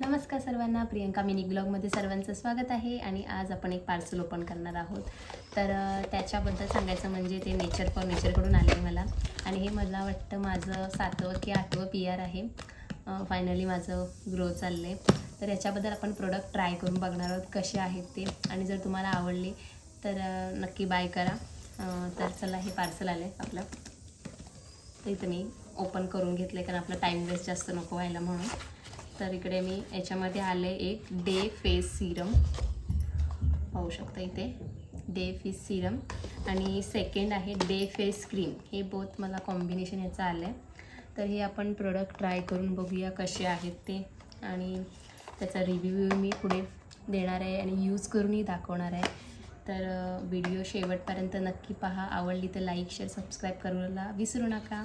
नमस्कार सर्वांना प्रियंका मिनी ब्लॉगमध्ये सर्वांचं स्वागत आहे आणि आज आपण एक पार्सल ओपन करणार आहोत. तर त्याच्याबद्दल सांगायचं म्हणजे ते नेचर फॉर नेचरकडून आले आहे मला. आणि हे मला वाटतं माझं सातवं की आठवं पी आर आहे. फायनली माझं ग्रो चाललं आहे तर याच्याबद्दल आपण प्रोडक्ट ट्राय करून बघणार आहोत कसे आहेत ते. आणि जर तुम्हाला आवडले तर नक्की बाय करा. तर चला हे पार्सल आलं आहे आपलं. तर इथं मी ओपन करून घेतलं कारण आपला टाईम वेस्ट जास्त नको व्हायला म्हणून. तर इकडे मी याच्यामध्ये आले एक डे फेस सिरम. पाहू शकता इथे. Day face serum. आणि सेकंड आहे डे फेस क्रीम. हे बोथ मला कॉम्बिनेशन याचं आलं आहे तर हे आपण प्रोडक्ट ट्राय करून बघूया कसे आहेत ते. आणि त्याचा रिव्ह्यू मी पुढे देणार आहे आणि यूज करूनही दाखवणार आहे. तर व्हिडिओ शेवटपर्यंत नक्की पहा. आवडली तर लाईक शेअर सबस्क्राईब करायला विसरू नका.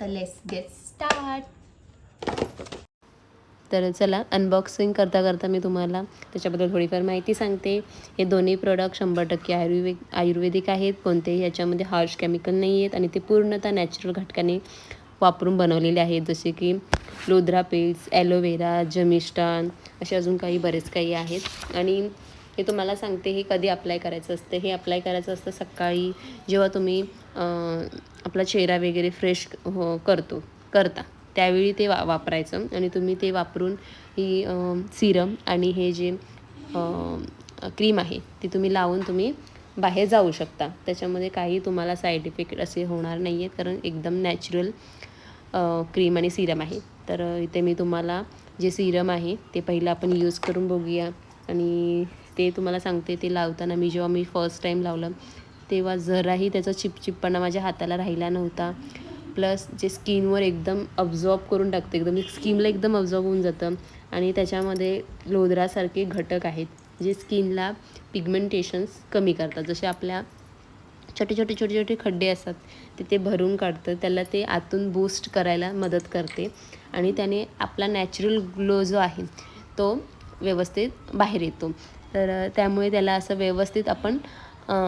तर लेट्स गेट स्टार्ट तर चला अनबॉक्सिंग करता करता मी तुम्हाला त्याच्याबद्दल थोडीफार माहिती सांगते. हे दोन्ही प्रोडक्ट शंभर टक्के आयुर्वेद आयुर्वेदिक आहेत. कोणतेही याच्यामध्ये हार्श केमिकल नाही आहेत आणि ते पूर्णतः नॅचरल घटकाने वापरून बनवलेले आहेत. जसे की लोद्रा पेल्स ॲलोवेरा जमिष्टान असे अजून काही बरेच काही आहेत. आणि हे तुम्हाला सांगते हे कधी अप्लाय करायचं असतं? हे अप्लाय करायचं असतं सकाळी जेव्हा तुम्ही आपला चेहरा वगैरे फ्रेश हो करतो करता. त्यावेळी ते वा वापरायचं. आणि तुम्ही ते वापरून ही सिरम आणि हे जे क्रीम आहे ती तुम्ही लावून तुम्ही बाहेर जाऊ शकता. त्याच्यामध्ये काही तुम्हाला साईड इफेक्ट असे होणार नाही आहेत कारण एकदम नॅचरल क्रीम आणि सिरम आहे. तर इथे मी तुम्हाला जे सिरम आहे ते पहिलं आपण यूज करून बघूया. आणि ते तुम्हाला सांगते ते लावताना मी जेव्हा मी फर्स्ट टाईम लावलं तेव्हा जराही त्याचा चिपचिपपणा माझ्या हाताला राहिला नव्हता. प्लस जे स्किनवर एकदम अब्झॉर्ब करून टाकतं एकदम स्किनला एकदम अब्झॉर्ब होऊन जातं. आणि त्याच्यामध्ये लोदरासारखे घटक आहेत जे स्किनला पिगमेंटेशन्स कमी करतात. जसे आपल्या छोटे छोटे छोटे छोटे खड्डे असतात ते ते भरून काढतं. त्याला ते आतून बूस्ट करायला मदत करते. आणि त्याने आपला नॅचरल ग्लो जो आहे तो व्यवस्थित बाहेर येतो. तर त्यामुळे त्याला असं व्यवस्थित आपण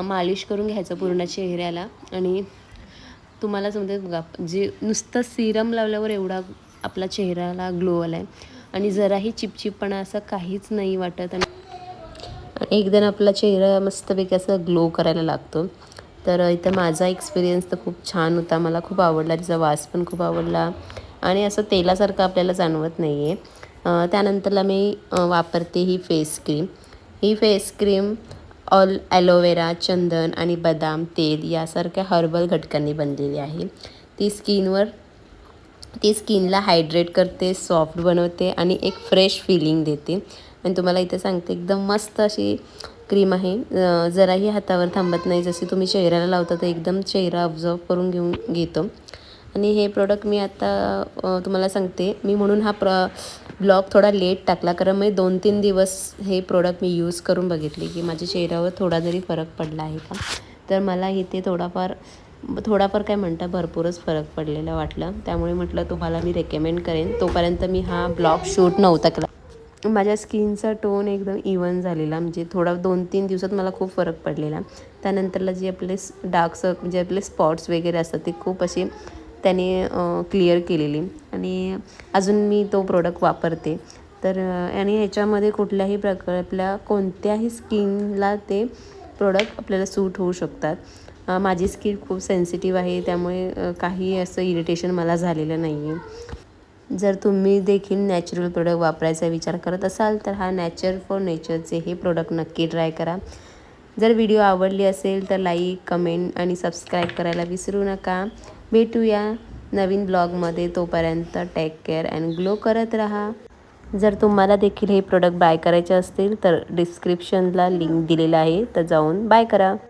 मालिश करून घ्यायचं पूर्ण चेहऱ्याला. आणि तुम्हाला समजेल बघा जे नुसतं सिरम लावल्यावर एवढा आपला चेहऱ्याला ग्लो आला आहे आणि जराही चिपचिपपणा असं काहीच नाही वाटत. आणि एकदा एकदम आपला चेहरा मस्तपैकी असं ग्लो करायला लागतो. तर इथं माझा एक्सपिरियन्स तर खूप छान होता. मला खूप आवडला. तिचा वास पण खूप आवडला. आणि असं तेलासारखं आपल्याला जाणवत नाही आहे त्यानंतरला मी वापरते ही फेस क्रीम ही face cream all aloe vera चंदन आणि बदाम तेल यासारख्या हर्बल घटकांनी बनलेली आहे. ती स्किनवर ती स्किनला हायड्रेट करते सॉफ्ट बनवते आणि एक फ्रेश फिलिंग देते. आणि तुम्हाला इथे सांगते एकदम मस्त अशी क्रीम आहे. जराही हातावर थांबत नाही. जशी तुम्ही चेहऱ्याला लावता तर एकदम चेहरा ऑब्झर्व करून घेऊन घेतो. आणि हे प्रोडक्ट मी आता तुम्हाला सांगते. मी म्हणून हा प्र ब्लॉग थोडा लेट टाकला कारण मी दोन तीन दिवस हे प्रोडक्ट मी यूज करून बघितले की माझ्या चेहऱ्यावर थोडा जरी फरक पडला आहे का तर मला इथे थोडाफार थोडाफार काय म्हणता भरपूरच फरक पडलेला वाटला. त्यामुळे म्हटलं तुम्हाला मी रेकमेंड करेन. तोपर्यंत मी हा ब्लॉग शूट नव्हता केला. माझ्या स्किनचा टोन एकदम इवन झालेला म्हणजे थोडा दोन तीन दिवसात मला खूप फरक पडलेला. त्यानंतरला जे आपले डार्क सर्क म्हणजे आपले स्पॉट्स वगैरे असतात ते खूप असे त्याने क्लिअर केलेली. आणि अजून मी तो प्रोडक्ट वापरते. तर आणि ह्याच्यामध्ये कुठल्याही प्रकार आपल्या कोणत्याही स्किनला ते प्रोडक्ट आपल्याला सूट होऊ शकतात. माझी स्किन खूप सेन्सिटिव्ह आहे त्यामुळे काही असं इरिटेशन मला झालेलं नाही आहे जर तुम्ही देखील नॅचरल प्रोडक्ट वापरायचा विचार करत असाल तर हा नॅचर फॉर नेचरचे हे प्रोडक्ट नक्की ट्राय करा. जर व्हिडिओ आवडली असेल तर लाईक कमेंट आणि सबस्क्राईब करायला विसरू नका. भेटूया नवीन ब्लॉगमध्ये तोपर्यंत टेक केअर अँड ग्लो करत राहा. जर तुम्हाला देखील हे प्रोडक्ट बाय करायचे असतील तर डिस्क्रिप्शनला लिंक दिलेलं आहे. तर जाऊन बाय करा.